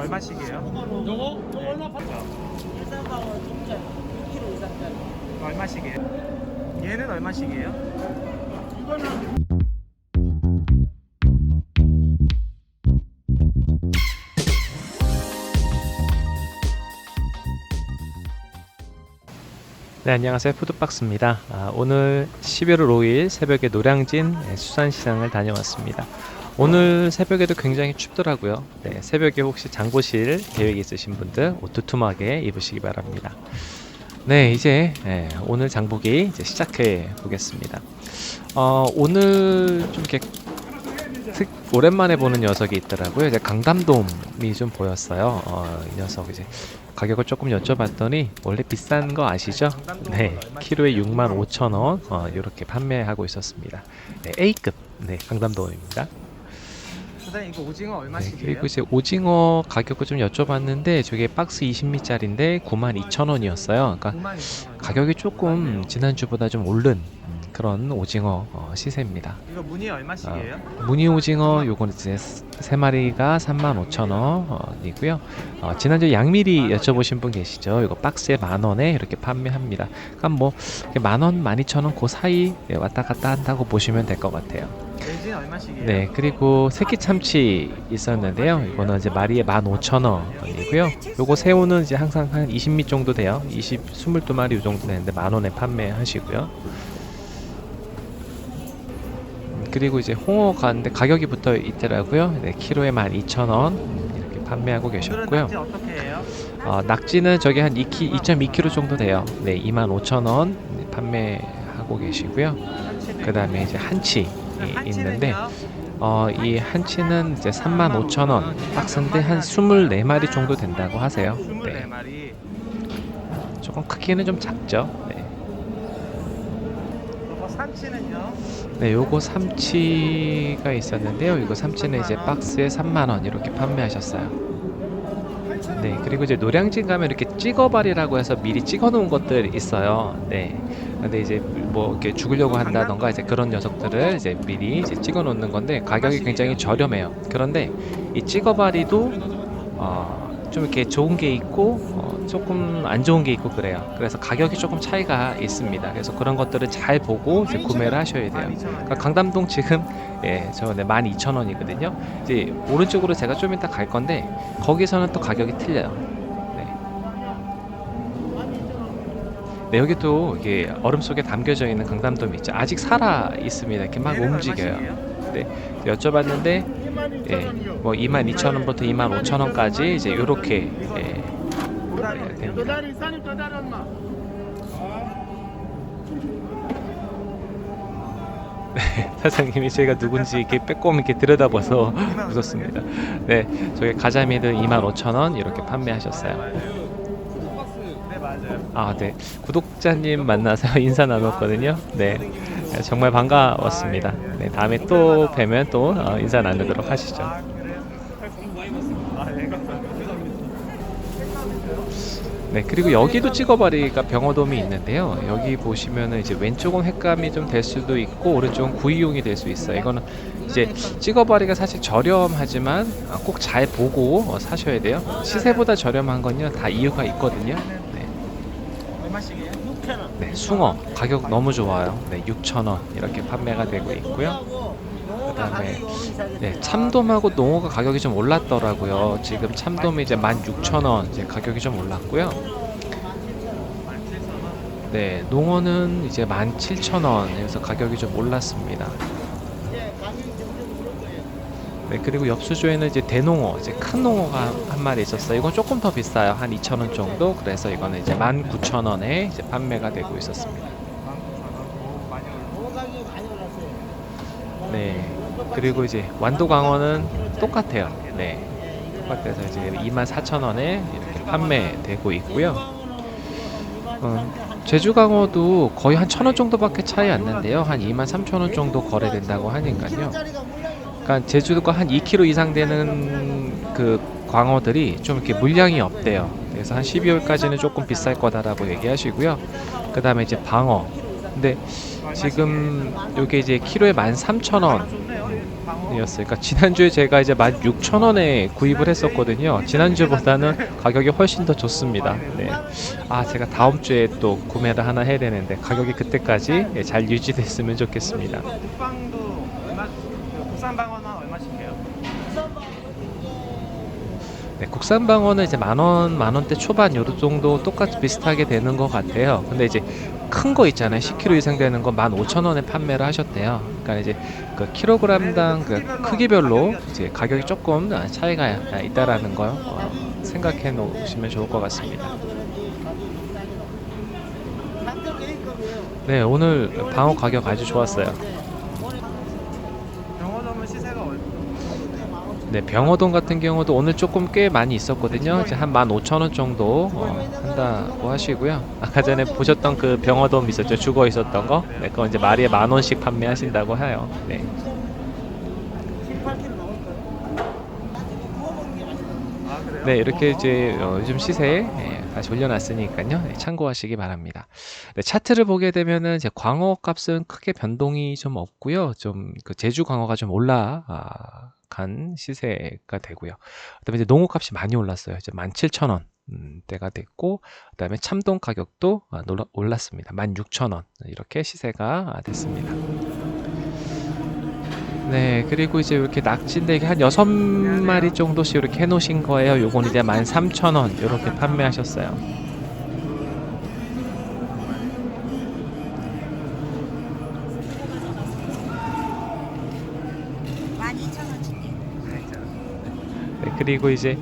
얼마씩이에요? 요거 요거 얼마 팔? 일산방어 중짜 2kg 이상짜리. 얼마씩이에요? 얘는 얼마씩이에요? 이거는 네, 안녕하세요. 푸드박스입니다. 아, 오늘 11월 5일 새벽에 노량진 네, 수산시장을 다녀왔습니다. 오늘 새벽에도 굉장히 춥더라고요. 네, 새벽에 혹시 장 보실 계획 있으신 분들 옷 두툼하게 입으시기 바랍니다. 네, 이제 네, 오늘 장보기 이제 시작해 보겠습니다. 어, 오늘 좀 이렇게 특- 오랜만에 보는 녀석이 있더라고요. 이제 강담돔이 좀 보였어요. 어, 이 녀석 이제 가격을 조금 여쭤봤더니 원래 비싼 거 아시죠? 네, 키로에 65,000원 어, 이렇게 판매하고 있었습니다. 네, A급 네, 강담돔입니다. 사장님 이거 오징어 네, 얼마씩이에요? 그리고 이제 오징어 가격을 좀 여쭤봤는데 저게 박스 20미짜리인데 92,000원이었어요. 그러니까 9만 2천 원. 가격이 조금 지난주보다 좀 오른 음, 그런 오징어 어, 시세입니다. 이거 무늬 얼마씩이에요? 무늬 오징어 요거는 이제 세 마리가 35,000원이고요. 어, 지난주 양미리 여쭤보신 분 계시죠? 이거 박스에 만 원에 이렇게 판매합니다. 그러니까 뭐만 원, 만 이천 원그 사이 예, 왔다 갔다 한다고 보시면 될 것 같아요. 네, 그리고 새끼 참치 있었는데요. 이거는 이제 마리에 15,000원이고요. 요거 새우는 이제 항상 한 20미 정도 돼요. 20, 22마리 요 정도 되는데 만 원에 판매하시고요. 음, 그리고 이제 홍어 가는데 가격이 붙어 있더라고요. 네, 키로에 12,000원 이렇게 판매하고 계셨고요. 어, 낙지는 저기 한 2키, 2.2kg 정도 돼요. 네, 25,000원 판매하고 계시고요. 그 다음에 이제 한치? 있는데 어, 이 한치는 이제 35,000원 박스인데 한 24마리 정도 된다고 하세요. 네. 24마리 조금 크기는 좀 작죠. 네. 네, 요거 삼치가 있었는데요. 이거 삼치는 이제 박스에 3만 원 이렇게 판매하셨어요. 네, 그리고 이제 노량진 가면 이렇게 찍어발이라고 해서 미리 찍어 놓은 것들 있어요. 네. 근데 이제 뭐 이렇게 죽으려고 한다던가 이제 그런 녀석들을 이제 미리 이제 찍어 놓는 건데 가격이 굉장히 저렴해요. 그런데 이 찍어발이도 어, 좀 이렇게 좋은 게 있고 어, 조금 안 좋은 게 있고 그래요. 그래서 가격이 조금 차이가 있습니다. 그래서 그런 것들을 잘 보고 이제 구매를 하셔야 돼요. 12,000원. 그러니까 강담동 지금 예, 저 네, 12,000원이거든요. 이제 오른쪽으로 제가 좀 이따 갈 건데 거기서는 또 가격이 틀려요. 네. 네, 여기 또 이게 얼음 속에 담겨져 있는 강담돔이 있죠. 아직 살아 있습니다. 이렇게 막 얘는 움직여요. 얼마씩이에요? 여쭤봤는데 예, 뭐 22,000원부터 25,000원까지 이제 요렇게 예, 네, 어때요? 됩니다. 얼마? 사장님이 제가 누군지 이렇게 빼꼼 이렇게 들여다봐서 웃었습니다. 네, 저기 가자미는 25,000원 이렇게 판매하셨어요. 아, 네. 구독자님 만나서 인사 나눴거든요. 네. 네, 정말 반가웠습니다. 네, 다음에 또 뵈면 또 어, 인사 나누도록 하시죠. 아? 아 네, 그리고 여기도 찍어바리가 병어돔이 있는데요. 여기 보시면은 이제 왼쪽은 횟감이 좀 될 수도 있고 오른쪽은 구이용이 될 수 있어요. 이거는 이제 찍어바리가 사실 저렴하지만 꼭 잘 보고 어, 사셔야 돼요. 시세보다 저렴한 건요 다 이유가 있거든요. 네. 얼마씩이에요? 6천 원. 네, 숭어 가격 너무 좋아요. 네, 6,000원 이렇게 판매가 되고 있고요. 그다음에 네, 참돔하고 농어가 가격이 좀 올랐더라고요. 지금 참돔이 이제 16,000원 이제 가격이 좀 올랐고요. 17,000원. 네, 농어는 이제 17,000원에서 가격이 좀 올랐습니다. 네, 그리고 엽수조에는 이제 대농어, 이제 큰 농어가 한 마리 있었어요. 이건 조금 더 비싸요. 한 2,000원 정도. 그래서 이거는 이제 19,000원에 이제 판매가 되고 있었습니다. 19,000원. 많이 올랐어요. 네. 그리고 이제 완도강어는 똑같아요. 네. 똑같아서 이제 24,000원에 이렇게 판매되고 있고요. 어, 제주강어도 거의 한 1,000원 정도밖에 차이 안 나는데요. 한 23,000원 정도 거래된다고 하니까요. 그러니까 제주도가 한 2kg 이상 되는 그 광어들이 좀 이렇게 물량이 없대요. 그래서 한 12월까지는 조금 비쌀 거다라고 얘기하시고요. 그 다음에 이제 방어. 근데 지금 요게 이제 키로에 13,000원 좋네요. 방어이었어요. 그러니까 지난주에 제가 이제 16,000원에 구입을 했었거든요. 지난주보다는 가격이 훨씬 더 좋습니다. 네. 아, 제가 다음 주에 또 구매를 하나 해야 되는데 가격이 그때까지 예, 잘 유지됐으면 좋겠습니다. 국방도 얼마? 그 국산 방어는 얼마씩 해요? 네, 국산 방어는 이제 만 원, 만 원대 초반 요런 정도 똑같이 비슷하게 되는 것 같아요. 근데 이제 큰 거 있잖아요. 10kg 이상 되는 거 15,000원에 판매를 하셨대요. 그러니까 이제 그 킬로그램당 그 크기별로 이제 가격이 조금 차이가 있다라는 걸 어, 생각해 놓으시면 좋을 것 같습니다. 네, 오늘 방어 가격 아주 좋았어요. 네, 병어돈 같은 경우도 오늘 조금 꽤 많이 있었거든요. 이제 한 15,000원 정도 어, 한다고 하시고요. 아까 전에 보셨던 그 병어돈 있었죠. 죽어 있었던 거. 네, 그건 이제 마리에 만 원씩 판매하신다고 해요. 네. 18kg 넘을 거예요. 구워 먹는 게 맛있어요. 아 그래요? 네, 이렇게 어, 이제 어, 요즘 시세 예, 다시 올려놨으니까요. 네, 참고하시기 바랍니다. 네, 차트를 보게 되면은 이제 광어 값은 크게 변동이 좀 없고요. 좀 그 제주 광어가 좀 올라 간 시세가 되고요. 그다음에 이제 농어 값이 많이 올랐어요. 이제 17,000원. 음, 때가 됐고 그다음에 참돔 가격도 아, 올랐습니다. 16,000원 이렇게 시세가 됐습니다. 네, 그리고 이제 이렇게 낙지인데 이게 한 여섯 마리 정도씩 이렇게 해놓으신 거예요. 요건 이제 13,000원 이렇게 판매하셨어요. 네, 그리고 이제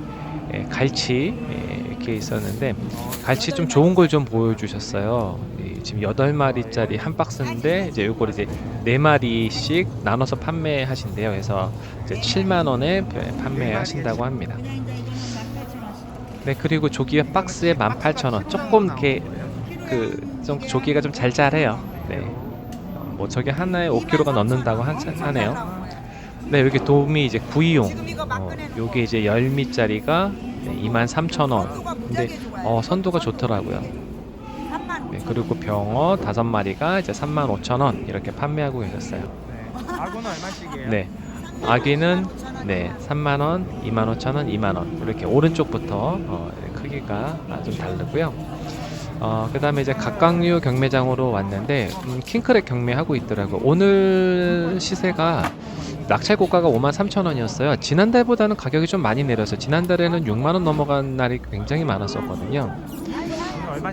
예, 갈치 예, 이렇게 있었는데 갈치 좀 좋은 걸 좀 보여주셨어요. 이 지금 8마리짜리 한 박스인데 이제 요걸 이제 4마리씩 나눠서 판매하신대요. 그래서 이제 7만 원에 판매하신다고 합니다. 네, 그리고 조기 박스에 18,000원. 조금 이렇게 그좀 조기가 좀 잘잘해요. 네. 어, 뭐 저게 하나에 5kg가 넘는다고 하, 하네요. 네, 여기 도미 이제 구이용. 어, 요게 이제 10미짜리가 23,000원. 근데 어, 선도가 좋더라고요. 네, 그리고 병어 다섯 마리가 이제 35,000원 이렇게 판매하고 계셨어요. 네. 아구는 얼마씩이에요? 네. 아기는 네, 3만 원, 2만 5천 원, 2만 원 이렇게 오른쪽부터 어, 크기가 아, 좀 다르고요. 어, 그다음에 이제 각각류 경매장으로 왔는데 음, 킹크랩 경매하고 있더라고요. 오늘 시세가 낙찰 고가가 5만 3천 원이었어요. 지난달보다는 가격이 좀 많이 내려서 지난달에는 6만 원 넘어간 날이 굉장히 많았었거든요.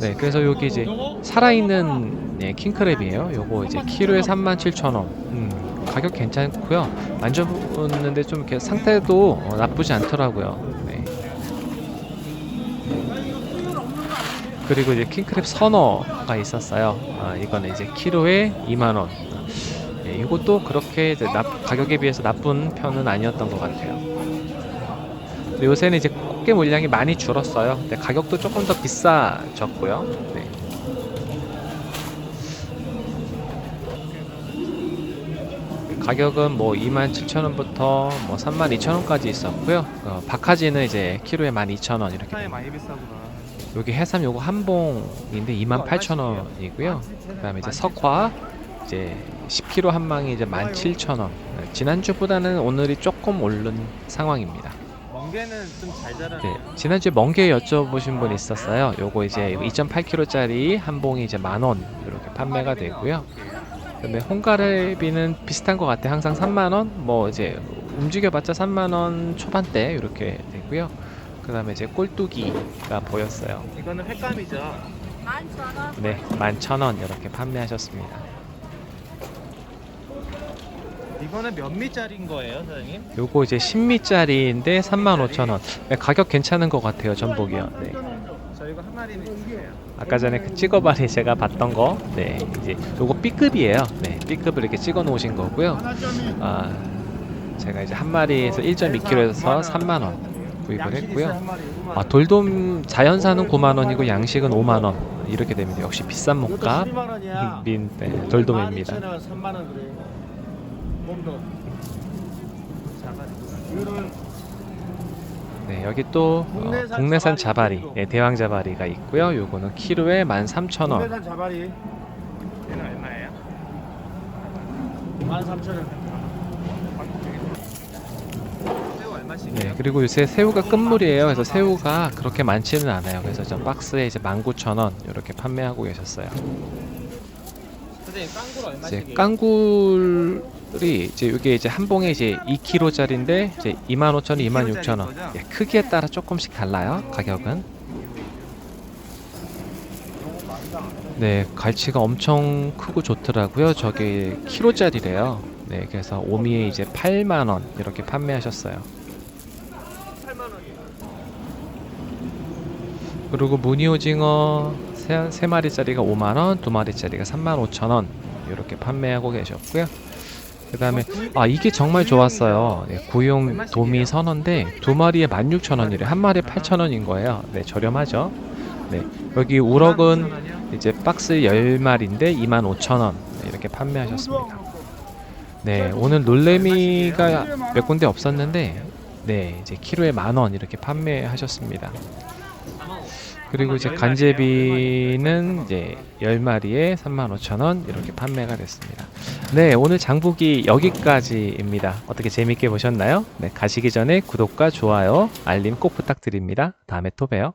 네, 그래서 여기 이제 살아있는 네, 킹크랩이에요. 요거 이제 키로에 3만 7천 원. 음, 가격 괜찮고요. 만져보는데 좀 이렇게 상태도 어, 나쁘지 않더라고요. 네. 그리고 이제 킹크랩 선어가 있었어요. 아, 이거는 이제 키로에 2만 원. 네, 이것도 그렇게 이제 나- 가격에 비해서 나쁜 편은 아니었던 것 같아요. 요새는 이제 꽃게 물량이 많이 줄었어요. 근데 가격도 조금 더 비싸졌고요. 네. 가격은 뭐 27,000원부터 뭐 32,000원까지 있었고요. 어, 박하지는 이제 키로에 12,000원 이렇게. 많이 비싸구나. 여기 해삼 요거 한 봉인데 28,000원이고요. 그다음에 이제 석화 이제 10kg 한 망이 이제 17,000원. 지난주보다는 오늘이 조금 오른 상황입니다. 멍게는 좀 잘 자라네. 네, 지난주에 멍게 여쭤보신 분 있었어요. 요거 이제 2.8kg짜리 한 봉이 이제 만 원 이렇게 판매가 되고요. 근데 홍가래비는 비슷한 것 같아요. 항상 3만 원, 뭐 이제 움직여봤자 3만 원 초반대 이렇게 되고요. 그다음에 이제 꼴뚜기가 보였어요. 이거는 횟감이죠. 네, 11,000원 이렇게 판매하셨습니다. 이거는 몇 미짜리인 거예요, 사장님? 요거 이제 10미짜리인데 35,000원. 네, 가격 괜찮은 것 같아요, 전복이요. 네. 저 이거 한 마리는 주세요. 아까 전에 그 찍어발이 제가 봤던 거, 네, 이제 요거 B급이에요. 네, B급을 이렇게 찍어 놓으신 거고요. 아, 제가 이제 한 마리에서 1.2kg에서 3만 원 구입을 했고요. 아, 돌돔 자연산은 9만 원이고 양식은 5만 원 이렇게 됩니다. 역시 비싼 몸값 12만 원이야. 민 네, 돌돔입니다. 12,000원, 3만 원 그래. 몸도. 이거는 네, 여기 또 어, 국내산 국내산 자바리. 자바리, 네, 대왕 자바리가 있고요. 요거는 키로에 13,000원. 국내산 자발이 얘는 얼마예요? 13,000원. 가격 되게 좋네. 얼마씩이에요? 네, 그리고 요새 새우가 끝물이에요. 그래서 새우가 그렇게 많지는 않아요. 그래서 저 박스에 이제 19,000원 이렇게 판매하고 계셨어요. 이제? 깡굴이 이제 이게 이제 한 봉에 이제 2kg짜리인데 이제 25,000원, 26,000원. 예, 크기에 따라 조금씩 달라요. 가격은. 네, 갈치가 엄청 크고 좋더라고요. 저게 키로짜리래요. 네, 그래서 오미에 이제 8만 원 이렇게 판매하셨어요. 8만 원이요. 그리고 무늬 오징어 세, 세 마리짜리가 5만 원, 두 마리짜리가 3만 5천 원 이렇게 판매하고 계셨고요. 그 다음에 아 이게 정말 좋았어요. 네, 구용 도미 선어인데 두 마리에 16,000원이래. 한 마리에 8,000원인 거예요. 네, 저렴하죠. 네, 여기 우럭은 이제 박스 10마리인데 25,000원 네, 이렇게 판매하셨습니다. 네, 오늘 놀래미가 몇 군데 없었는데 네, 이제 키로에 만 원 이렇게 판매하셨습니다. 그리고 이제 간제비는 이제 10마리에 35,000원 이렇게 판매가 됐습니다. 네, 오늘 장보기 여기까지입니다. 어떻게 재밌게 보셨나요? 네, 가시기 전에 구독과 좋아요, 알림 꼭 부탁드립니다. 다음에 또 봬요.